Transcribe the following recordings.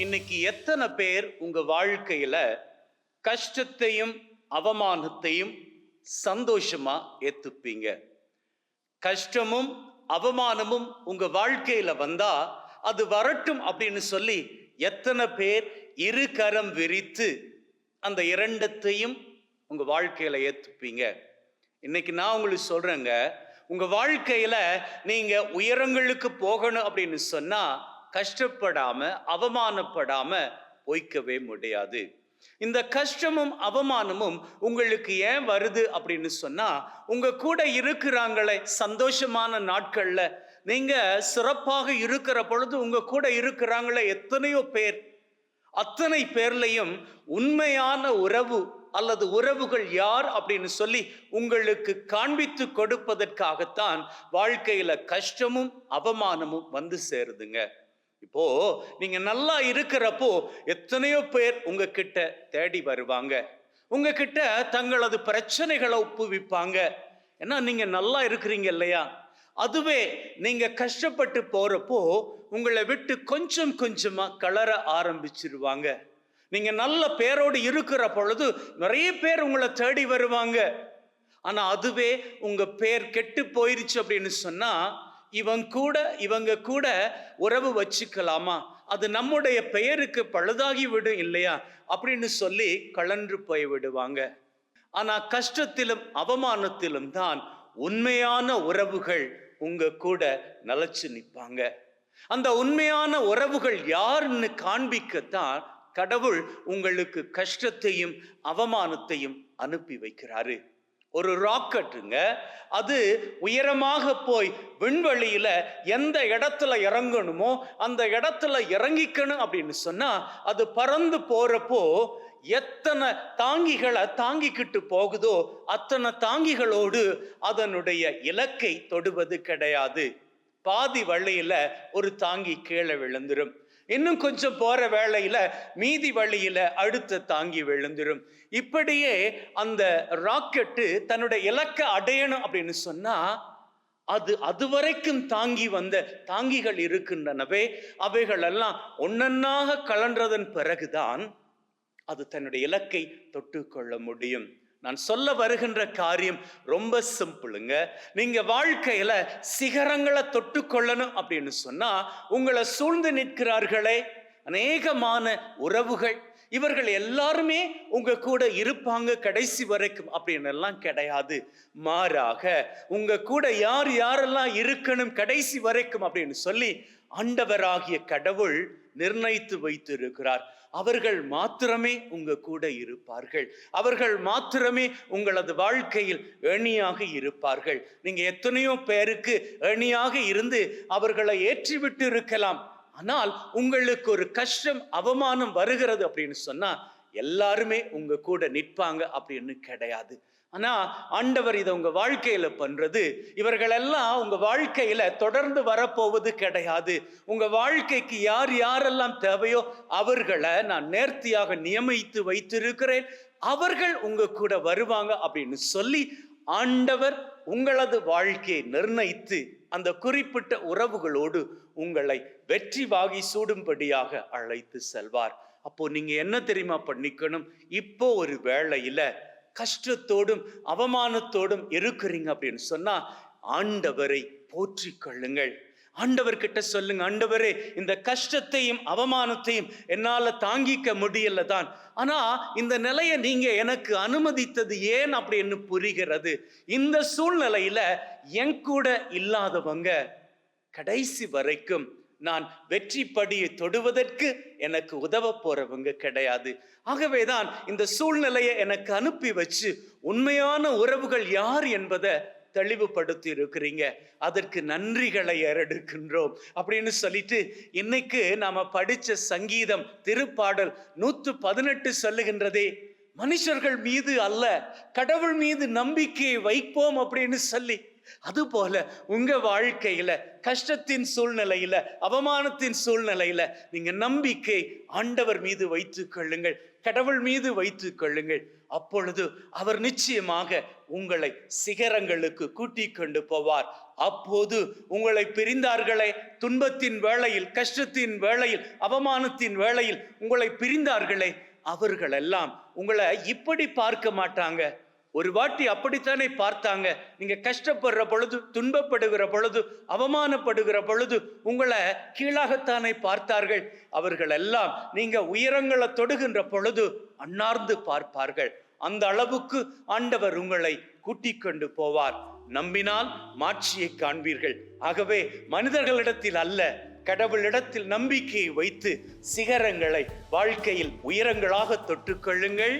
இன்னைக்கு எத்தனை பேர் உங்க வாழ்க்கையில கஷ்டத்தையும் அவமானத்தையும் சந்தோஷமா ஏத்துப்பீங்க? கஷ்டமும் அவமானமும் உங்க வாழ்க்கையில வந்தா அது வரட்டும் அப்படின்னு சொல்லி எத்தனை பேர் இரு கரம் விரித்து அந்த இரண்டத்தையும் உங்க வாழ்க்கையில ஏத்துப்பீங்க? இன்னைக்கு நான் உங்களுக்கு சொல்றேங்க உங்க வாழ்க்கையில நீங்க உயரங்களுக்கு போகணும் அப்படின்னு சொன்னா கஷ்டப்படாம அவமானப்படாம பொய்க்கவே முடியாது. இந்த கஷ்டமும் அவமானமும் உங்களுக்கு ஏன் வருது அப்படின்னு சொன்னா உங்க கூட இருக்கிறாங்களே சந்தோஷமான நாட்கள்ல. நீங்க சிறப்பாக இருக்கிற பொழுது உங்க கூட இருக்கிறாங்களே எத்தனையோ பேர். அத்தனை பேர்லையும் உண்மையான உறவு அல்லது உறவுகள் யார் அப்படின்னு சொல்லி உங்களுக்கு காண்பித்து கொடுப்பதற்காகத்தான் வாழ்க்கையில கஷ்டமும் அவமானமும் வந்து சேருதுங்க. இப்போ நீங்க நல்லா இருக்கிறப்போ எத்தனையோ பேர் உங்ககிட்ட தேடி வருவாங்க. உங்ககிட்ட தங்களது பிரச்சனைகளை ஒப்புவிப்பாங்க. ஏன்னா நீங்க நல்லா இருக்கிறீங்க இல்லையா? அதுவே நீங்க கஷ்டப்பட்டு போறப்போ உங்களை விட்டு கொஞ்சம் கொஞ்சமா கலர ஆரம்பிச்சிருவாங்க. நீங்க நல்ல பேரோடு இருக்கிற பொழுது நிறைய பேர் உங்களை தேடி வருவாங்க. ஆனா அதுவே உங்க பேர் கெட்டு போயிருச்சு அப்படின்னு சொன்னா இவன் கூட இவங்க கூட உறவு வச்சுக்கலாமா? அது நம்முடைய பெயருக்கு பழுதாகி விடும் இல்லையா? அப்படின்னு சொல்லி கலன்று போய் விடுவாங்க. ஆனா கஷ்டத்திலும் அவமானத்திலும் தான் உண்மையான உறவுகள் உங்க கூட நலச்சு நிற்பாங்க அந்த உண்மையான உறவுகள் யாருன்னு காண்பிக்கத்தான் கடவுள் உங்களுக்கு கஷ்டத்தையும் அவமானத்தையும் அனுப்பி வைக்கிறாரு. ஒரு ராக்கெட்டுங்க. அது உயரமாக போய் விண்வெளியில் எந்த இடத்துல இறங்கணுமோ அந்த இடத்துல இறங்கிக்கணும் அப்படின்னு சொன்னால் அது பறந்து போகிறப்போ எத்தனை தாங்கிகளை தாங்கிக்கிட்டு போகுதோ அத்தனை தாங்கிகளோடு அதனுடைய இலக்கை தொடுவது கிடையாது. பாதி வழியில் ஒரு தாங்கி கீழே விழுந்துரும். இன்னும் கொஞ்சம் போற வேளையில மீதி வழியில அடுத்த தாங்கி விழுந்துடும் இப்படியே அந்த ராக்கெட்டு தன்னுடைய இலக்கை அடையணும் அப்படின்னு சொன்னா அது அதுவரைக்கும் தாங்கி வந்த தாங்கிகள் இருக்கின்றனவே அவைகள் எல்லாம் ஒன்னொன்னாக கலன்றதன் பிறகுதான் அது தன்னுடைய இலக்கை தொட்டுக்கொள்ள முடியும். நான் சொல்ல வருகின்ற காரியம் ரொம்ப சிம்பிளுங்க. நீங்க வாழ்க்கையில சிகரங்களை தொட்டு கொள்ளணும் அப்படின்னு சொன்னா உங்களை சூழ்ந்து நிற்கிறார்களே. அநேகமான உறவுகள். இவர்கள் எல்லாருமே உங்க கூட இருப்பாங்க கடைசி வரைக்கும் அப்படின்னு எல்லாம் கிடையாது. மாறாக உங்க கூட யார் யாரெல்லாம் இருக்கணும் கடைசி வரைக்கும் அப்படின்னு சொல்லி ஆண்டவராகிய கடவுள் நிர்ணயித்து வைத்திருக்கிறார். அவர்கள் மாத்திரமே உங்க கூட இருப்பார்கள். அவர்கள் மாத்திரமே உங்களது வாழ்க்கையில் ஏணியாக இருப்பார்கள். நீங்க எத்தனையோ பேருக்கு ஏணியாக இருந்து அவர்களை ஏற்றிவிட்டு இருக்கலாம். ஆனால் உங்களுக்கு ஒரு கஷ்டம் அவமானம் வருகிறது அப்படின்னு சொன்னா எல்லாருமே உங்க கூட நிற்பாங்க அப்படின்னு கிடையாது. ஆனா ஆண்டவர் இதை உங்க வாழ்க்கையில பண்றது இவர்களெல்லாம் உங்க வாழ்க்கையில தொடர்ந்து வரப்போவது கிடையாது. உங்க வாழ்க்கைக்கு யார் யாரெல்லாம் தேவையோ அவர்களை நான் நேர்த்தியாக நியமித்து வைத்திருக்கிறேன். அவர்கள் உங்க கூட வருவாங்க அப்படின்னு சொல்லி ஆண்டவர் உங்களது வாழ்க்கையை நிர்ணயித்து அந்த குறிப்பிட்ட உறவுகளோடு உங்களை வெற்றி வாகி சூடும்படியாக அழைத்து செல்வார். அப்போ நீங்க என்ன தெரியுமா பண்ணிக்கணும்? இப்போ ஒரு வேளையில கஷ்டத்தோடும் அவமானத்தோடும் இருக்கிறீங்க அப்படின்னு சொன்னா ஆண்டவரை போற்றிக் கொள்ளுங்கள். ஆண்டவர்கிட்ட சொல்லுங்க ஆண்டவரே இந்த கஷ்டத்தையும் அவமானத்தையும் என்னால் தாங்கிக்க முடியல தான். ஆனா இந்த நிலையை நீங்க எனக்கு அனுமதித்தது ஏன் அப்படின்னு புரிகிறது? இந்த சூழ்நிலையில என் கூட இல்லாதவங்க கடைசி வரைக்கும் நான் வெற்றி படியை தொடுவதற்கு எனக்கு உதவ போறவங்க கிடையாது. ஆகவேதான் இந்த சூழ்நிலையை எனக்கு அனுப்பி வச்சு உண்மையான உறவுகள் யார் என்பதை தெளிவுபடுத்தி இருக்கிறீங்க அதற்கு நன்றிகளை ஏறெடுக்கின்றோம். அப்படின்னு சொல்லிட்டு இன்னைக்கு நாம படிச்ச சங்கீதம் திருப்பாடல் நூத்து பதினெட்டு சொல்லுகின்றதே மனுஷர்கள் மீது அல்ல கடவுள் மீது நம்பிக்கையை வைப்போம் அப்படின்னு சொல்லி அதுபோல உங்க வாழ்க்கையில கஷ்டத்தின் சூழ்நிலையில அவமானத்தின் சூழ்நிலையில நீங்க நம்பிக்கை ஆண்டவர் மீது வைத்துக் கொள்ளுங்கள். கடவுள் மீது வைத்துக் கொள்ளுங்கள். அப்பொழுது அவர் நிச்சயமாக உங்களை சிகரங்களுக்கு கூட்டி கொண்டு போவார். அப்போது உங்களை பிரிந்தார்களே துன்பத்தின் வேளையில் கஷ்டத்தின் வேளையில் அவமானத்தின் வேளையில் உங்களை பிரிந்தார்களே அவர்களெல்லாம் உங்களை இப்படி பார்க்க மாட்டாங்க. ஒரு வாட்டி அப்படித்தானே பார்த்தாங்க. நீங்க கஷ்டப்படுற பொழுது துன்பப்படுகிற பொழுது அவமானப்படுகிற பொழுது உங்களை கீழாகத்தானே பார்த்தார்கள். அவர்கள் எல்லாம் நீங்க உயரங்களை தொடுகின்ற பொழுது அன்னார்ந்து பார்ப்பார்கள். அந்த அளவுக்கு ஆண்டவர் உங்களை கூட்டிக் கொண்டு போவார். நம்பினால் மாட்சியை காண்பீர்கள். ஆகவே மனிதர்களிடத்தில் அல்ல கடவுளிடத்தில் நம்பிக்கையை வைத்து சிகரங்களை வாழ்க்கையில் உயரங்களாக தொட்டுக்கொள்ளுங்கள்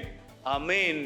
அமேன்